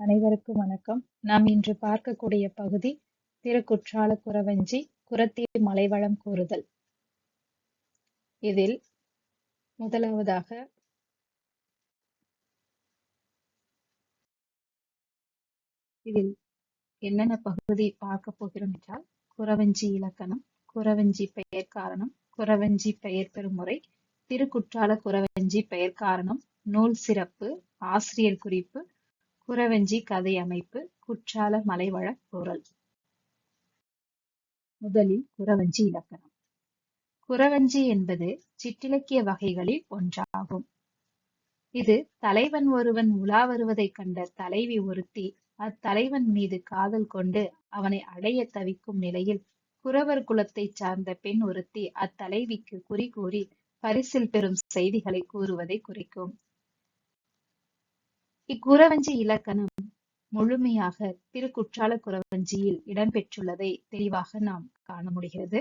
அனைவருக்கும் வணக்கம். நாம் இன்று பார்க்கக்கூடிய பகுதி திருக்குற்றால குறவஞ்சி குரத்தி மலைவளம் கூறுதல். இதில் முதலாவதாக இதில் என்னென்ன பகுதி பார்க்க போகிறோம் என்றால் குறவஞ்சி இலக்கணம் குறவஞ்சி பெயர் காரணம் குறவஞ்சி பெயர் பெறுமுறை திருக்குற்றால குறவஞ்சி பெயர் காரணம் நூல் சிறப்பு ஆசிரியர் குறிப்பு குறவஞ்சி கதை அமைப்பு குற்றால மலைவள குரல். முதலில் குறவஞ்சி இலக்கணம். குறவஞ்சி என்பது சிற்றிலக்கிய வகைகளில் ஒன்றாகும். இது தலைவன் ஒருவன் உலா வருவதைக் கண்ட தலைவி ஒருத்தி அத்தலைவன் மீது காதல் கொண்டு அவனை அடைய தவிக்கும் நிலையில் குறவர் குலத்தைச் சார்ந்த பெண் ஒருத்தி அத்தலைவிக்கு குறி கூறி பரிசில் பெறும் செய்திகளை கூறுவதை குறிக்கும். இக்குறவஞ்சி இலக்கணம் முழுமையாக திருக்குற்றால குறவஞ்சியில் இடம்பெற்றுள்ளதை தெளிவாக நாம் காண முடிகிறது.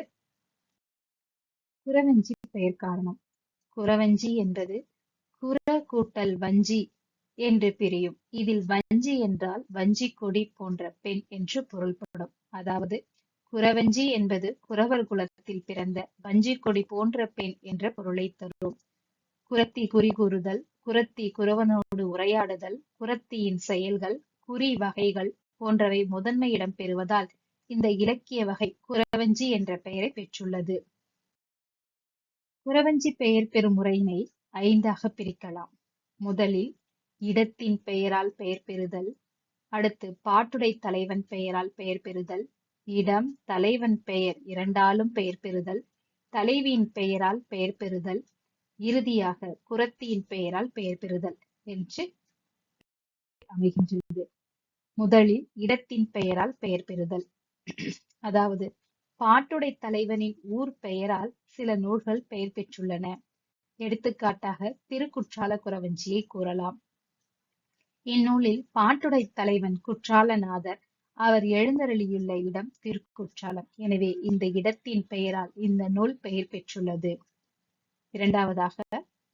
குறவஞ்சி பெயர் காரணம். குறவஞ்சி என்பது குற கூட்டல் வஞ்சி என்று பிரியும். இதில் வஞ்சி என்றால் வஞ்சி கொடி போன்ற பெண் என்று பொருள்படும். அதாவது குறவஞ்சி என்பது குறவர் குலத்தில் பிறந்த வஞ்சி கொடி போன்ற பெண் என்ற பொருளை தரும். குரத்தி குறிகூறுதல் குரத்தி குறவனோடு உரையாடுதல் குரத்தியின் செயல்கள் குறி வகைகள் போன்றவை முதன்மை இடம் பெறுவதால் இந்த இலக்கிய வகை குறவஞ்சி என்ற பெயரை பெற்றுள்ளது. குறவஞ்சி பெயர் பெறும் முறையினை ஐந்தாக பிரிக்கலாம். முதலில் இடத்தின் பெயரால் பெயர் பெறுதல் அடுத்து பாட்டுடை தலைவன் பெயரால் பெயர் பெறுதல் இடம் தலைவன் பெயர் இரண்டாலும் பெயர் பெறுதல் தலைவியின் பெயரால் பெயர் பெறுதல் இறுதியாக குரத்தியின் பெயரால் பெயர் பெறுதல் என்று அமைகின்றது. முதலில் இடத்தின் பெயரால் பெயர் பெறுதல். அதாவது பாட்டுடை தலைவனின் ஊர் பெயரால் சில நூல்கள் பெயர் பெற்றுள்ளன. எடுத்துக்காட்டாக திருக்குற்றால குறவஞ்சியை கூறலாம். இந்நூலில் பாட்டுடை தலைவன் குற்றாலநாதர் அவர் எழுந்தருளியுள்ள இடம் திருக்குற்றாலம். எனவே இந்த இடத்தின் பெயரால் இந்த நூல் பெயர் பெற்றுள்ளது. இரண்டாவதாக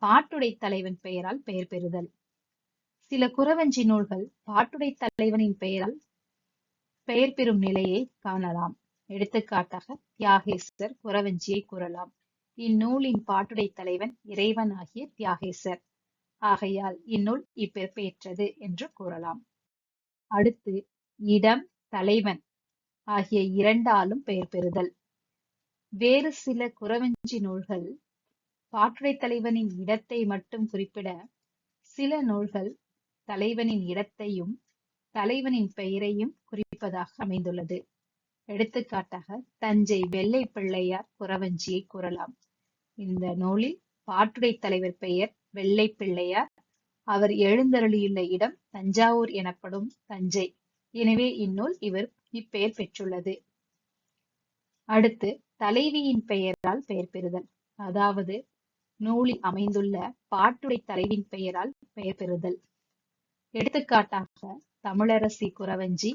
பாட்டுடை தலைவன் பெயரால் பெயர் பெறுதல். சில குறவஞ்சி நூல்கள் பாட்டுடை தலைவனின் பெயரால் பெயர் பெறும் நிலையை காணலாம். எடுத்துக்காட்டாக தியாகேசர் குறவஞ்சியை கூறலாம். இந்நூலின் பாட்டுடை தலைவன் இறைவன் ஆகிய தியாகேசர். ஆகையால் இந்நூல் இப்பெயர்பெற்றது என்று கூறலாம். அடுத்து இடம் தலைவன் ஆகிய இரண்டாலும் பெயர் பெறுதல். வேறு சில குறவஞ்சி நூல்கள் பாட்டுடை தலைவனின் இடத்தை மட்டும் குறிப்பிட சில நூல்கள் தலைவனின் இடத்தையும் தலைவனின் பெயரையும் குறிப்பதாக அமைந்துள்ளது. எடுத்துக்காட்டாக தஞ்சை வெள்ளை பிள்ளையார் குறவஞ்சியை கூறலாம். இந்த நூலில் பாட்டுடை தலைவர் பெயர் வெள்ளை பிள்ளையார். அவர் எழுந்தருளியுள்ள இடம் தஞ்சாவூர் எனப்படும் தஞ்சை. எனவே இந்நூல் இவர் இப்பெயர் பெற்றுள்ளது. அடுத்து தலைவியின் பெயரால் பெயர் பெறுதல். அதாவது நூலில் அமைந்துள்ள பாட்டுடை தலைவின் பெயரால் பெயர் பெறுதல். எடுத்துக்காட்டாக தமிழரசி குறவஞ்சி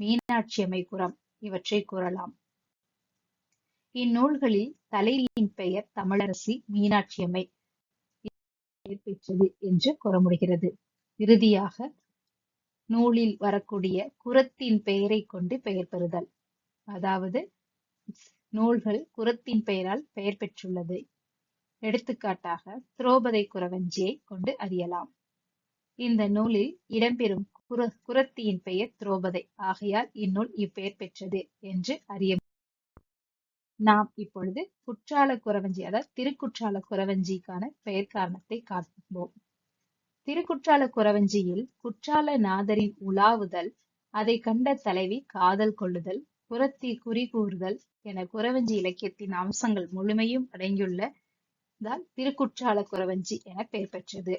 மீனாட்சியம்மை குரம் இவற்றை கூறலாம். இந்நூல்களில் தலைவியின் பெயர் தமிழரசி மீனாட்சியம்மை பெயர் பெற்றது என்று கூற முடிகிறது. இறுதியாக நூலில் வரக்கூடிய குரத்தின் பெயரை கொண்டு பெயர் பெறுதல். அதாவது நூல்கள் குரத்தின் பெயரால் பெயர் பெற்றுள்ளது. எடுத்துக்காட்டாக துரோபதை குறவஞ்சியை கொண்டு அறியலாம். இந்த நூலில் இடம்பெறும் குர குரத்தியின் பெயர் துரோபதை. ஆகையால் இந்நூல் இப்பெயர் பெற்றது என்று அறிய நாம் இப்பொழுது குற்றால குறவஞ்சி அதாவது திருக்குற்றால குறவஞ்சிக்கான பெயர் காரணத்தை காண்போம். திருக்குற்றால குறவஞ்சியில் குற்றால நாதரின் உலாவுதல் அதை கண்ட தலைவி காதல் கொள்ளுதல் புறத்தி குறி கூறுதல் என குறவஞ்சி இலக்கியத்தின் அம்சங்கள் முழுமையும் அடங்கியுள்ள தான் திருக்குற்றால குறவஞ்சி என பெயர் பெற்றது.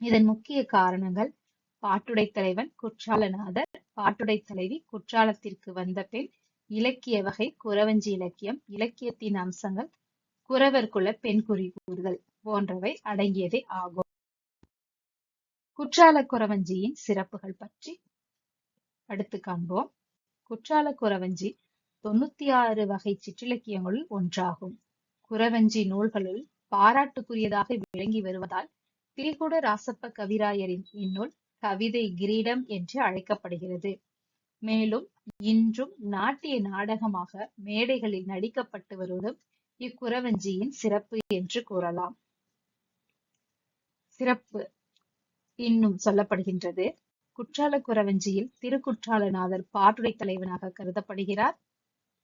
இதன் முக்கிய காரணங்கள் பாட்டுடை தலைவன் குற்றாலநாதர் பாட்டுடை தலைவி குற்றாலத்திற்கு வந்த பெண் இலக்கிய வகை குறவஞ்சி இலக்கியம் இலக்கியத்தின் அம்சங்கள் குறவர் குல பெண் குறிகூறுகள் போன்றவை அடங்கியதே ஆகும். குற்றால குறவஞ்சியின் சிறப்புகள் பற்றி அடுத்து காண்போம். குற்றால குறவஞ்சி தொண்ணூத்தி ஆறு வகை சிற்றிலக்கியங்களுள் ஒன்றாகும். குறவஞ்சி நூல்களுள் பாராட்டுக்குரியதாக விளங்கி வருவதால் திரிகுட ராசப்ப கவிராயரின் இந்நூல் கவிதை கிரீடம் என்று அழைக்கப்படுகிறது. மேலும் இன்றும் நாட்டிய நாடகமாக மேடைகளில் நடிக்கப்பட்டு வருவதும் இக்குறவஞ்சியின் சிறப்பு என்று கூறலாம். சிறப்பு இன்னும் சொல்லப்படுகின்றது. குற்றால குறவஞ்சியில் திருக்குற்றாலநாதர் பாட்டுடை தலைவனாக கருதப்படுகிறார்.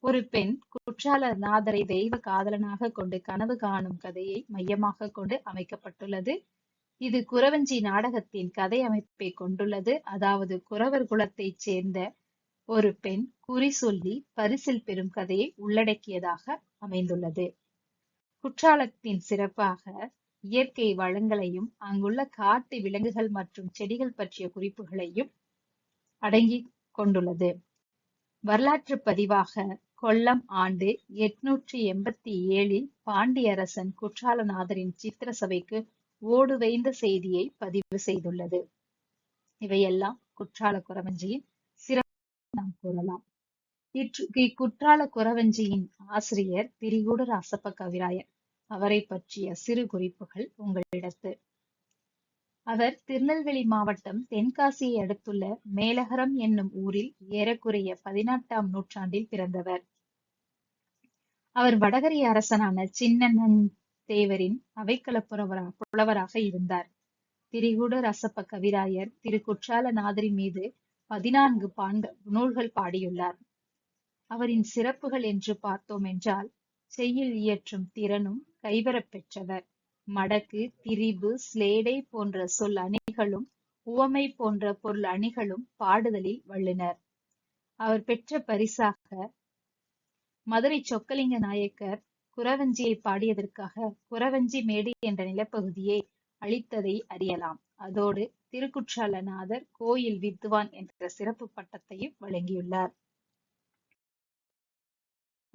ஒரு பெண் குற்றாலநாதரை தெய்வ காதலனாக கொண்டு கனவு காணும் கதையை மையமாக கொண்டு அமைக்கப்பட்டுள்ளது. இது குறவஞ்சி நாடகத்தின் கதை அமைப்பை கொண்டுள்ளது. அதாவது குறவர் குலத்தைச் சேர்ந்த ஒரு பெண் குறி சொல்லி பரிசில் பெறும் கதையை உள்ளடக்கியதாக அமைந்துள்ளது. குற்றாலத்தின் சிறப்பாக இயற்கை வளங்களையும் அங்குள்ள காட்டு விலங்குகள் மற்றும் செடிகள் பற்றிய குறிப்புகளையும் அடங்கி கொண்டுள்ளது. வரலாற்று பதிவாக கொல்லம் ஆண்டு எட்நூற்றி எண்பத்தி ஏழில் பாண்டியரசன் குற்றாலநாதரின் சித்திர சபைக்கு ஓடுவைந்த செய்தியை பதிவு செய்துள்ளது. இவையெல்லாம் குற்றால குறவஞ்சியின் சிறப்பு நாம் கூறலாம். இக்குற்றால குறவஞ்சியின் ஆசிரியர் திரிகூட ராசப்ப கவிராயர் அவரை பற்றிய சிறு குறிப்புகள் உங்களிடத்து. அவர் திருநெல்வேலி மாவட்டம் தென்காசியை அடுத்துள்ள மேலகரம் என்னும் ஊரில் ஏறக்குறைய பதினெட்டாம் நூற்றாண்டில் பிறந்தவர். அவர் வடகரி அரசனான சின்னன் தேவரின் அவைக்கள புலவராக இருந்தார். திரிகூட ரசப்ப கவிராயர் திரு குற்றாலநாதரின் மீது பதினான்கு பாண்ட நூல்கள் பாடியுள்ளார். அவரின் சிறப்புகள் என்று பார்த்தோம் என்றால் செய்யில் இயற்றும் திறனும் கைவரப் பெற்றவர். மடக்கு திரிபு ஸ்லேடை போன்ற சொல் அணிகளும் உவமை போன்ற பொருள் அணிகளும் பாடுதலில் வல்லுனர். அவர் பெற்ற பரிசாக மதுரை சொக்கலிங்க நாயக்கர் குறவஞ்சியை பாடியதற்காக குறவஞ்சி மேடு என்ற நிலப்பகுதியை அளித்ததை அறியலாம். அதோடு திருக்குற்றாலநாதர் கோயில் வித்வான் என்ற சிறப்பு பட்டத்தையும் வழங்கியுள்ளார்.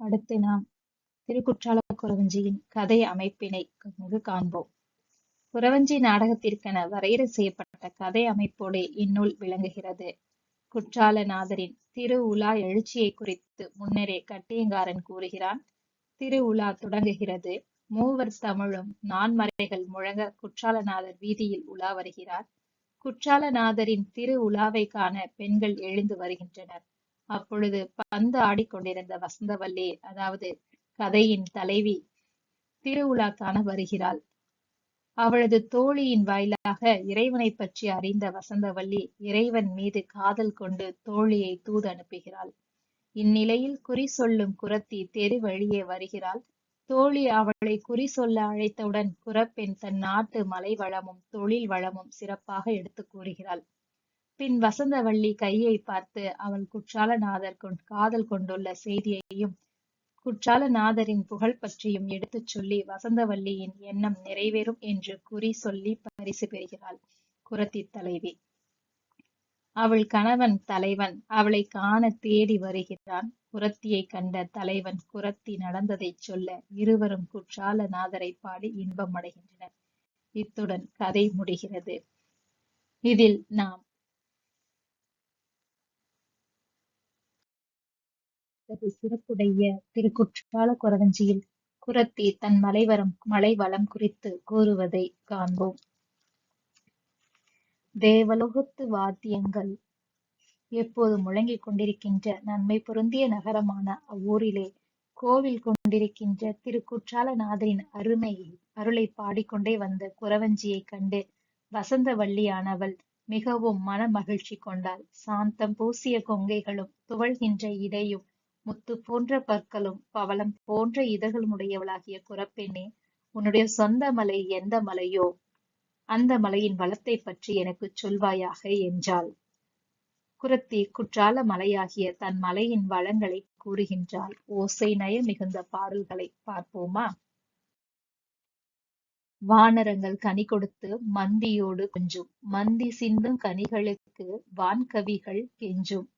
அடுத்து நாம் திருக்குற்றால குறவஞ்சியின் கதை அமைப்பினை காண்போம். குறவஞ்சி நாடகத்திற்கென வரையறை செய்யப்பட்ட கதை அமைப்போடு இந்நூல் விளங்குகிறது. குற்றாலநாதரின் திரு உலா எழுச்சியை குறித்து முன்னரே கட்டியங்காரன் கூறுகிறான். திரு உலா தொடங்குகிறது. மூவர் தமிழும் நான்மறைகள் முழங்க குற்றாலநாதர் வீதியில் உலா வருகிறார். குற்றாலநாதரின் திரு உலாவை காண பெண்கள் எழுந்து வருகின்றனர். அப்பொழுது பந்து ஆடிக்கொண்டிருந்த வசந்தவல்லி அதாவது கதையின் தலைவி திருவுலா காண வருகிறாள். அவளது தோழியின் வாயிலாக இறைவனை பற்றி அறிந்த வசந்தவல்லி இறைவன் மீது காதல் கொண்டு தோழியை தூது அனுப்புகிறாள் இந்நிலையில் குறி சொல்லும் குரத்தி தெரு வழியே வருகிறாள். தோழி அவளை குறி சொல்ல அழைத்தவுடன் குரப்பெண் தன் நாட்டு மலை வளமும் தொழில் வளமும் சிறப்பாக எடுத்து கூறுகிறாள். பின் வசந்தவள்ளி கையை பார்த்து அவள் குற்றாலநாதர் காதல் கொண்டுள்ள செய்தியையும் குற்றாலநாதரின் புகழ் பற்றியும் எடுத்துச் சொல்லி வசந்தவல்லியின் எண்ணம் நிறைவேறும் என்று குறி சொல்லி பரிசு பெறுகிறாள் குரத்தி தலைவி. அவள் கணவன் தலைவன் அவளை காண தேடி வருகிறான். குரத்தியை கண்ட தலைவன் குரத்தி நடந்ததை சொல்ல இருவரும் குற்றாலநாதரை பாடி இன்பம் அடைகின்றனர் இத்துடன் கதை முடிகிறது. இதில் நாம் சிறப்புடைய திருக்குற்றால குறவஞ்சியில் குரத்தி தன் மலைவரம் மலை வளம் குறித்து கூறுவதை காண்போம். தேவலோகத்து வாத்தியங்கள் எப்போது முழங்கிக் கொண்டிருக்கின்ற நன்மை பொருந்திய நகரமான அவ்வூரிலே கோவில் கொண்டிருக்கின்ற திருக்குற்றால நாதரின் அருமை அருளை பாடிக்கொண்டே வந்த குறவஞ்சியை கண்டு வசந்த வள்ளியானவள் மிகவும் மன மகிழ்ச்சி கொண்டாள். சாந்தம் பூசிய கொங்கைகளும் துவழ்கின்ற இடையும் முத்து போன்ற பற்களும் பவளம் போன்ற இதழ்களும் உடையவளாகிய குரப்பெண்ணே உன்னுடைய சொந்த மலை எந்த மலையோ அந்த மலையின் வளத்தை பற்றி எனக்கு சொல்வாயாக என்றாள். குரத்தி குற்றால மலையாகிய தன் மலையின் வளங்களை கூறுகின்றாள். ஓசை நய மிகுந்த பாடல்களை பார்ப்போமா? வானரங்கள் கனி கொடுத்து மந்தியோடு கொஞ்சும். மந்தி சிந்தும் கனிகளுக்கு வான்கவிகள் கெஞ்சும்.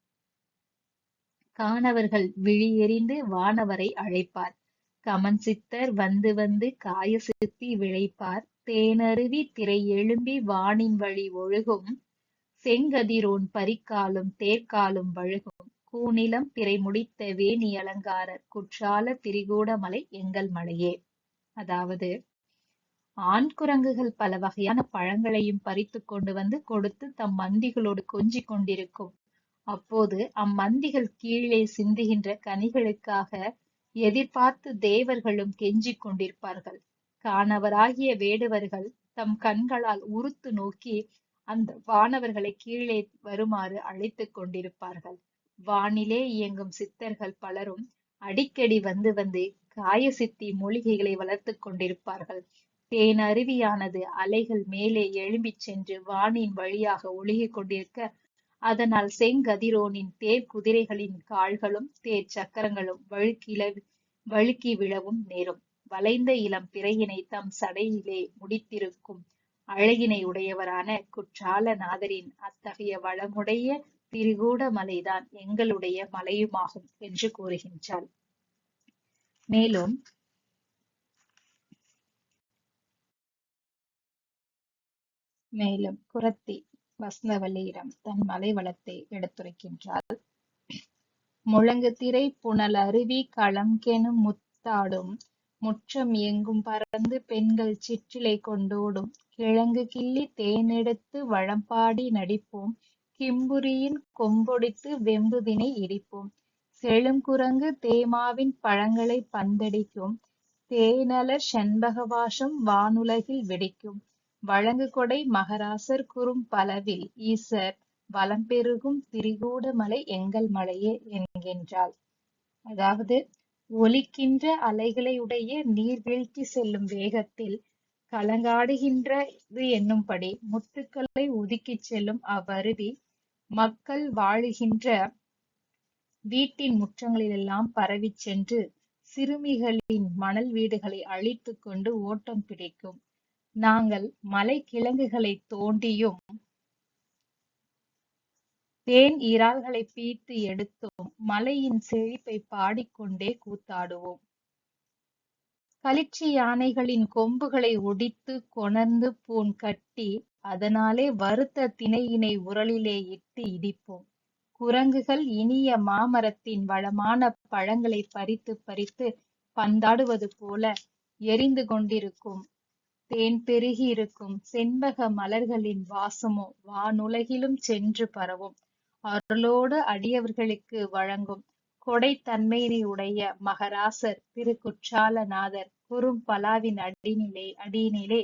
காணவர்கள் விழியெறிந்து வானவரை அழைப்பார். கமன் சித்தர் வந்து வந்து காய சித்தி விழைப்பார். தேனருவி திரை எழும்பி வானின் வழி ஒழுகும். செங்கதிரோன் பரிக்காலும் தேர்க்காலும் வழுகும். கூநிலம் திரை முடித்த வேணி அலங்காரர் குற்றால திரிகூடமலை எங்கள் மலையே. அதாவது ஆண் குரங்குகள் பல வகையான பழங்களையும் பறித்து கொண்டு வந்து கொடுத்து தம் மந்திகளோடு கொஞ்சிக் கொண்டிருக்கும். அப்போது அம்மந்திகள் கீழே சிந்துகின்ற கனிகளுக்காக எதிர்பார்த்து தேவர்களும் கெஞ்சிக் கொண்டிருப்பார்கள். காணவராகிய வேடுவர்கள் தம் கண்களால் உறுத்து நோக்கி அந்த வானவர்களை கீழே வருமாறு அழைத்துக் கொண்டிருப்பார்கள். வானிலே இயங்கும் சித்தர்கள் பலரும் அடிக்கடி வந்து வந்து காயசித்தி மூலிகைகளை வளர்த்துக் கொண்டிருப்பார்கள். தேன் அருவியானது அலைகள் மேலே எழும்பிச் சென்று வானின் வழியாக ஒழுகிக் கொண்டிருக்க அதனால் செங்கதிரோனின் தேர் குதிரைகளின் கால்களும் தேர் சக்கரங்களும் வழுக்கில வழுக்கி விழவும் நேரும். வளைந்த இளம் பிறையினை தம் சடையிலே முடித்திருக்கும் அழகினை உடையவரான குற்றால நாதரின் அத்தகைய வளமுடைய திரிகூட மலைதான் எங்களுடைய மலையுமாகும் என்று கூறுகின்றாள். மேலும் மேலும் குரத்தி வசந்தவல்லியிடம் தன் மலை வளத்தை எடுத்துரைக்கின்றாள் முழங்கு திரை புனல் அருவி களம்கெனும் முத்தாடும் முற்றம் எங்கும் பறந்து பெண்கள் சிற்றிலை கொண்டோடும் கிழங்கு கிள்ளி தேனெடுத்து வளம்பாடி நடிப்போம் கிம்புரியின் கொம்பொடித்து வெம்புதினை இடிப்போம் செழும் குரங்கு தேமாவின் பழங்களை பந்தடிக்கும் தேனல செண்பகவாசம் வானுலகில் வெடிக்கும் வழங்குகொடை மகராசர் குறும் பலவில் ஈசர் வளம் பெருகும் திரிகூட மலை எங்கள் மலையே என்கின்றாள். அதாவது ஒலிக்கின்ற அலைகளை உடைய நீர்வீழ்ச்சி செல்லும் வேகத்தில் கலங்காடுகின்றது என்னும்படி முத்துக்களை ஒதுக்கிச் செல்லும் அவ்வருவி மக்கள் வாழுகின்ற வீட்டின் முற்றங்களிலெல்லாம் பரவிச் சென்று சிறுமிகளின் மணல் வீடுகளை அழித்துக் கொண்டு ஓட்டம் பிடிக்கும். நாங்கள் மலை தோண்டியும் தேன் இறால்களை பீத்து எடுத்தும் மலையின் செழிப்பை பாடிக்கொண்டே கூத்தாடுவோம். களிச்சி யானைகளின் கொம்புகளை ஒடித்து கொணர்ந்து பூன் கட்டி அதனாலே வறுத்த திணையினை உரலிலே இட்டு இடிப்போம். குரங்குகள் இனிய மாமரத்தின் வளமான பழங்களை பறித்து பறித்து பந்தாடுவது போல எரிந்து கொண்டிருக்கும் தேன் பெருகி இருக்கும் செண்பக மலர்களின் வாசமோ வானுலகிலும் சென்று பரவும். அருளோடு அடியவர்களுக்கு வழங்கும். கொடைத்தன்மையினை உடைய மகராசர் திருக்குற்றாலநாதர் குறும்பலாவின் அடிநிலை அடியினிலே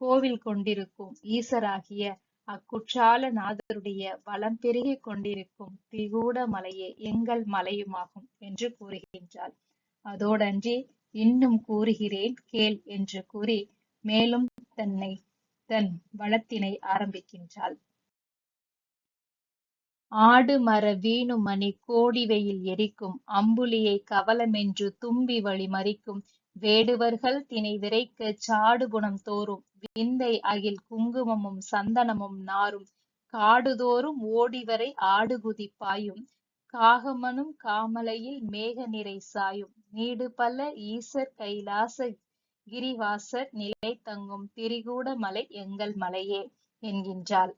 கோவில் கொண்டிருக்கும் ஈசராகிய அக்குற்றாலநாதருடைய வளம் பெருகி கொண்டிருக்கும் திகூட மலையே எங்கள் மலையுமாகும் என்று கூறுகின்றாள். அதோடன்றி இன்னும் கூறுகிறேன் கேள் என்று கூறி மேலும் தன்னை தன் வளத்தினை ஆரம்பிக்கின்றாள். ஆடு மர வீணுமணி கோடி வெயில் எரிக்கும். அம்புலியை கவலமென்று தும்பி வழி மறிக்கும். வேடுவர்கள் தினை விரைக்க சாடு குணம் தோறும். விந்தை அகில் குங்குமமும் சந்தனமும் நாரும். காடுதோறும் ஓடிவரை ஆடுகுதி பாயும். காகமனும் காமலையில் மேக நிறை சாயும். நீடு பல ஈசர் கைலாச கிரிவாசர் நிலை தங்கும் திரிகூட மலை எங்கள் மலையே என்கின்றாள்.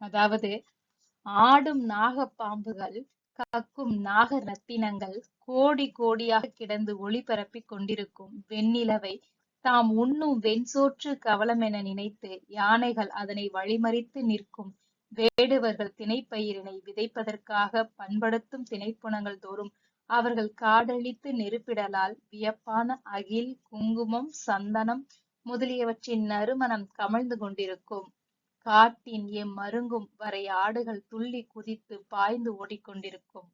அதாவது ஆடும் நாகப்பாம்புகள் கக்கும் நாக ரத்தினங்கள் கோடி கோடியாக கிடந்து ஒளிபரப்பிக் கொண்டிருக்கும் வெண்ணிலவை தாம் உண்ணும் வெண்சோற்று கவலம் என நினைத்து யானைகள் அதனை வழிமறித்து நிற்கும் வேடுவர்கள் திணைப்பயிரினை விதைப்பதற்காக பண்படுத்தும் திணைப்புணங்கள் தோறும் அவர்கள் காடழித்து நெருப்பிடலால் வியப்பான அகில் குங்குமம் சந்தனம் முதலியவற்றின் நறுமணம் கமழ்ந்து கொண்டிருக்கும். காட்டின் எம் மருங்கும் வரை ஆடுகள் துள்ளி குதித்து பாய்ந்து ஓடிக்கொண்டிருக்கும்.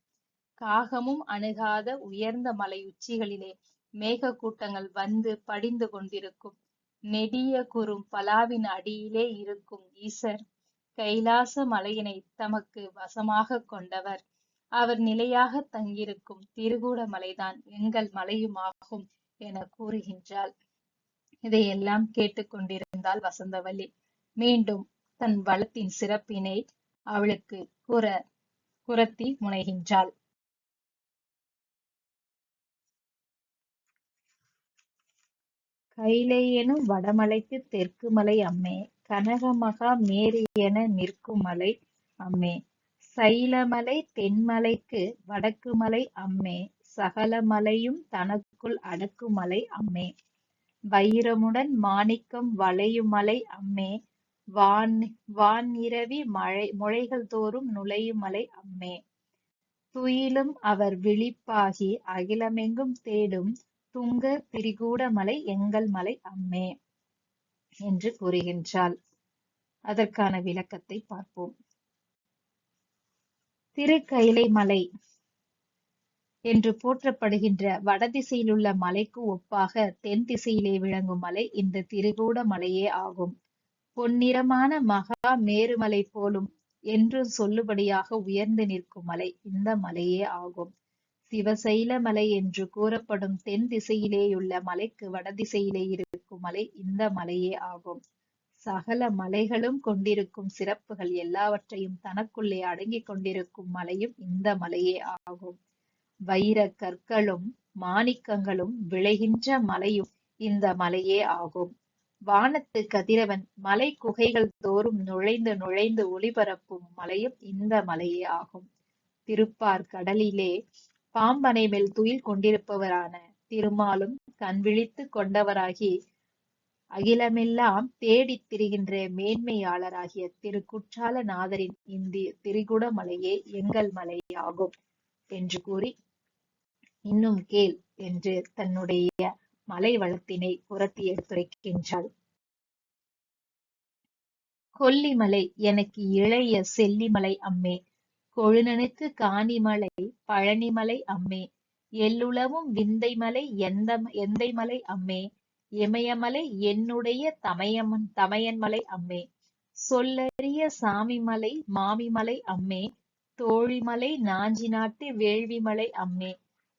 காகமும் அணுகாத உயர்ந்த மலை உச்சிகளிலே மேக கூட்டங்கள் வந்து படிந்து கொண்டிருக்கும். நெடிய குறும் பலாவின் அடியிலே இருக்கும் ஈசர் கைலாச மலையினை தமக்கு வசமாக கொண்டவர். அவர் நிலையாக தங்கியிருக்கும் திருகூட மலைதான் எங்கள் மலையுமாகும் என கூறுகின்றாள். இதையெல்லாம் கேட்டுக்கொண்டிருந்தாள் வசந்தவல்லி. மீண்டும் தன் வளத்தின் சிறப்பினை அவளுக்கு கூற குரத்தி முனைகின்றாள். கைலை எனும் வடமலைக்கு தெற்கு மலை அம்மே கனகமகா மேரி என நிற்கும் மலை அம்மே. சைலமலை தென்மலைக்கு வடக்கு மலை அம்மே சகல மலையும் தனக்குள் அடக்குமலை அம்மே. வைரமுடன் மாணிக்கம் வளையுமலை அம்மே வான் வான்இரவி மழை முழைகள் தோறும் நுழையுமலை அம்மே. துயிலும் அவர் விழிப்பாகி அகிலமெங்கும் தேடும் துங்க திரிகூடமலை எங்கள் மலை அம்மே என்று கூறுகின்றாள். அதற்கான விளக்கத்தை பார்ப்போம். திருக்கயிலை மலை என்று போற்றப்படுகின்ற வடதிசையிலுள்ள மலைக்கு ஒப்பாக தென் திசையிலே விளங்கும் மலை இந்த திருகூட மலையே ஆகும். பொன்னிறமான மகா மேருமலை போலும் என்று சொல்லுபடியாக உயர்ந்து நிற்கும் மலை இந்த மலையே ஆகும். சிவசைல மலை என்று கூறப்படும் தென் திசையிலேயுள்ள மலைக்கு வடதிசையிலே இருக்கும் மலை இந்த மலையே ஆகும். சகல மலைகளும் கொண்டிருக்கும் சிறப்புகள் எல்லாவற்றையும் தனக்குள்ளே அடங்கிக் கொண்டிருக்கும் மலையும் இந்த மலையே ஆகும். வைர கற்களும் மாணிக்கங்களும் விளைகின்ற மலையும் இந்த மலையே ஆகும். வானத்து கதிரவன் மலை குகைகள் தோறும் நுழைந்து நுழைந்து ஒளிபரப்பும் மலையும் இந்த மலையே ஆகும். திருப்பார் கடலிலே பாம்பனை மேல் துயில் கொண்டிருப்பவரான திருமாலும் கண் விழித்து கொண்டவராகி அகிலமெல்லாம் தேடித் திரிகின்ற மேன்மையாளராகிய திரு குற்றால நாதரின் இந்தி திரிகுடமலையே எங்கள் மலையாகும் என்று கூறி இன்னும் கேள் என்று தன்னுடைய மலை வளத்தினை புரத்தி எடுத்துரைக்கின்றாள் கொல்லிமலை எனக்கு இளைய செல்லிமலை அம்மே கொழுநனுக்கு காணிமலை பழனிமலை அம்மே எல்லுளவும் விந்தைமலை எந்த எந்தைமலை அம்மே இமயமலை என்னுடைய தமையமன் தமையன்மலை அம்மே. சொல்லறிய சாமிமலை மாமிமலை அம்மே. தோழிமலை நாஞ்சி நாட்டு வேள்விமலை அம்மே.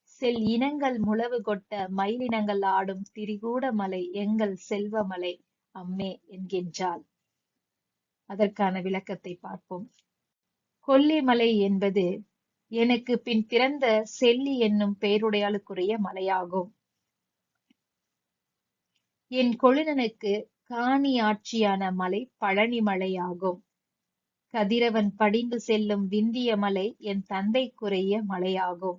செல் இனங்கள் முழவு கொட்ட மயிலினங்கள் ஆடும் திரிகூட மலை எங்கள் செல்வமலை அம்மே என்கின்றாள். அதற்கான விளக்கத்தை பார்ப்போம். கொல்லிமலை என்பது எனக்கு பின் பிறந்த செல்லி என்னும் பெயருடையாளுக்குரிய மலையாகும். என் கொழுநனுக்கு காணி ஆட்சியான மலை பழனி மலையாகும் கதிரவன் படிந்து செல்லும் விந்திய மலை என் தந்தைக்குரிய மலையாகும்.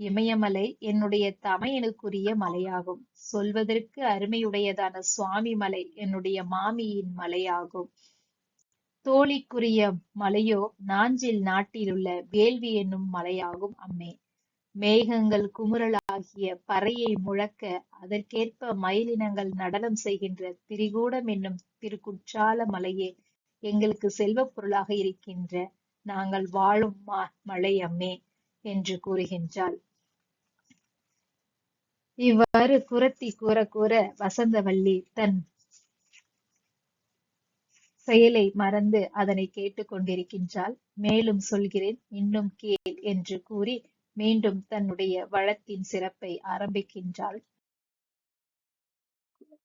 இமயமலை என்னுடைய தமையனுக்குரிய மலையாகும். சொல்வதற்கு அருமையுடையதான சுவாமி மலை என்னுடைய மாமியின் மலையாகும். தோழிக்குரிய மலையோ நாஞ்சில் நாட்டிலுள்ள வேள்வி என்னும் மலையாகும் அம்மே. மேகங்கள் குமுறலாகிய பறையை முழக்க அதற்கேற்ப மயிலினங்கள் நடனம் செய்கின்ற திரிகூடம் என்னும் திருக்குற்றால மலையே எங்களுக்கு செல்வப் பொருளாக இருக்கின்ற நாங்கள் வாழும் மலை அம்மே என்று கூறுகின்றாள். இவ்வாறு குரத்தி கூற கூற வசந்தவல்லி தன் செயலை மறந்து அதனை கேட்டுக் கொண்டிருக்கின்றாள். மேலும் சொல்கிறேன் இன்னும் கேள் என்று கூறி மீண்டும் தன்னுடைய வளத்தின் சிறப்பை ஆரம்பிக்கின்றாள்.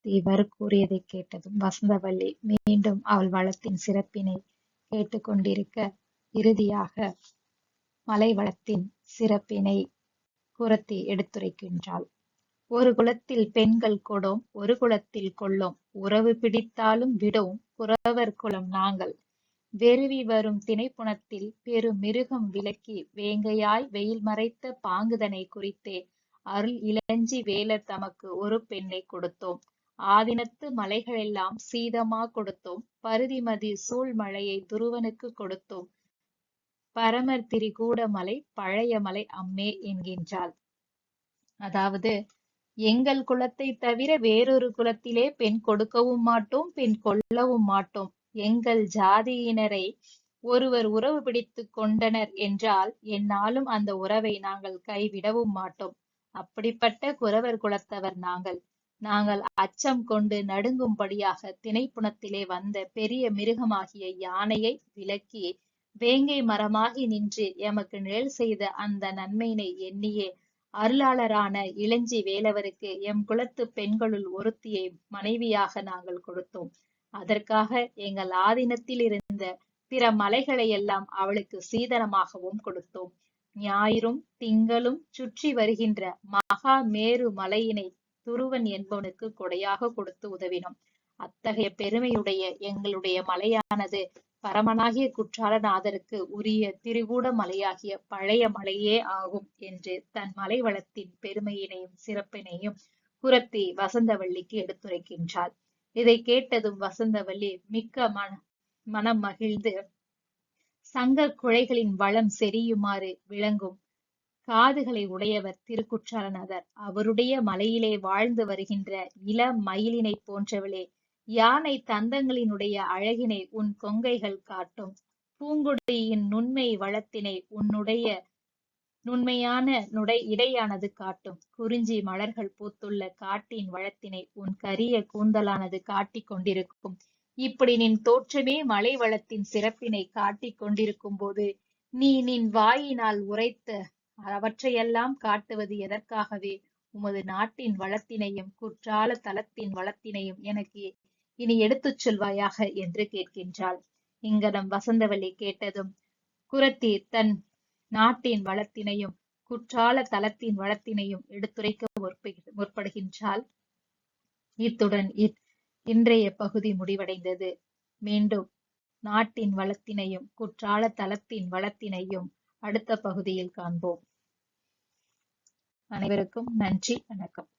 இவர் கூறியதை கேட்டதும் வசந்தவல்லி மீண்டும் அவள் வளத்தின் சிறப்பினை கேட்டுக்கொண்டிருக்க இறுதியாக மலை வளத்தின் சிறப்பினை குரத்தி எடுத்துரைக்கின்றாள். ஒரு குலத்தில் பெண்கள் கொடோம் ஒரு குலத்தில் கொள்ளோம் உறவு பிடித்தாலும் விடோம் குறவர் குலம் நாங்கள். வெறுவி வரும் திணைப்புணத்தில் பெரு மிருகம் விலக்கி வேங்கையாய் வெயில் மறைத்த பாங்குதனை குறித்தே அருள் இளஞ்சி வேலர் தமக்கு ஒரு பெண்ணை கொடுத்தோம். ஆதினத்து மலைகளெல்லாம் சீதமா கொடுத்தோம். பருதிமதி சூழ் மழையை துருவனுக்கு கொடுத்தோம். பரமர் திரிகூட மலை பழைய மலை அம்மே என்கின்றாள். அதாவது எங்கள் குலத்தை தவிர வேறொரு குலத்திலே பெண் கொடுக்கவும் மாட்டோம் பெண் கொள்ளவும் மாட்டோம். எங்கள் ஜாதியினரை ஒருவர் உறவு பிடித்து கொண்டனர் என்றால் என்னாலும் அந்த உறவை நாங்கள் கைவிடவும் மாட்டோம். அப்படிப்பட்ட குறவர் குலத்தவர் நாங்கள். நாங்கள் அச்சம் கொண்டு நடுங்கும்படியாக திணைப்புணத்திலே வந்த பெரிய மிருகமாகிய யானையை விலக்கி வேங்கை மரமாகி நின்று எமக்கு நிழல் செய்த அந்த நன்மையினை எண்ணியே அருளாளரான இளஞ்சி வேலவருக்கு எம் குலத்து பெண்களுள் ஒருத்தியை மனைவியாக நாங்கள் கொடுத்தோம். அதற்காக எங்கள் ஆதீனத்தில் இருந்த பிற மலைகளை எல்லாம் அவளுக்கு சீதனமாகவும் கொடுத்தோம். ஞாயிறும் திங்களும் சுற்றி வருகின்ற மகா மேரு மலையினை துருவன் என்பவனுக்கு கொடையாக கொடுத்து உதவினோம். அத்தகைய பெருமையுடைய எங்களுடைய மலையானது பரமனாகிய குற்றாலநாதருக்கு உரிய திரிகூட மலையாகிய பழைய மலையே ஆகும் என்று தன் மலை வளத்தின் பெருமையினையும் சிறப்பினையும் குரத்தி வசந்தவள்ளிக்கு எடுத்துரைக்கின்றாள். இதை கேட்டதும் வசந்தவல்லி மிக்க மன மனம் மகிழ்ந்து சங்க குழைகளின் வளம் செறியுமாறு விளங்கும். காதுகளை உடையவர் திருக்குற்றாலநாதர். அவருடைய மலையிலே வாழ்ந்து வருகின்ற இள மயிலினை போன்றவளே யானை தந்தங்களினுடைய அழகினை உன் கொங்கைகள் காட்டும். பூங்குடியின் நுண்மை வளத்தினை உன்னுடைய நுண்மையான நுடை இடையானது காட்டும். குறிஞ்சி மலர்கள் பூத்துள்ள காட்டின் வளத்தினை உன் கரிய கூந்தலானது காட்டிக் கொண்டிருக்கும். இப்படி நின் தோற்றமே மலை வளத்தின் சிறப்பினை காட்டிக் கொண்டிருக்கும் போது நீ நின் வாயினால் உரைத்த அவற்றையெல்லாம் காட்டுவது எதற்காகவே? உமது நாட்டின் வளத்தினையும் குற்றால தலத்தின் வளத்தினையும் எனக்கு இனி எடுத்துச் சொல்வாயாக என்று கேட்கின்றாள். இங்கனம் வசந்தவல்லி கேட்டதும் குரத்தி தன் நாட்டின் வளத்தினையும் குற்றால தலத்தின் வளத்தினையும் எடுத்துரைக்க முற்படுகின்றால் இத்துடன் இன்றைய பகுதி முடிவடைந்தது. மீண்டும் நாட்டின் வளத்தினையும் குற்றால தலத்தின் வளத்தினையும் அடுத்த பகுதியில் காண்போம். அனைவருக்கும் நன்றி வணக்கம்.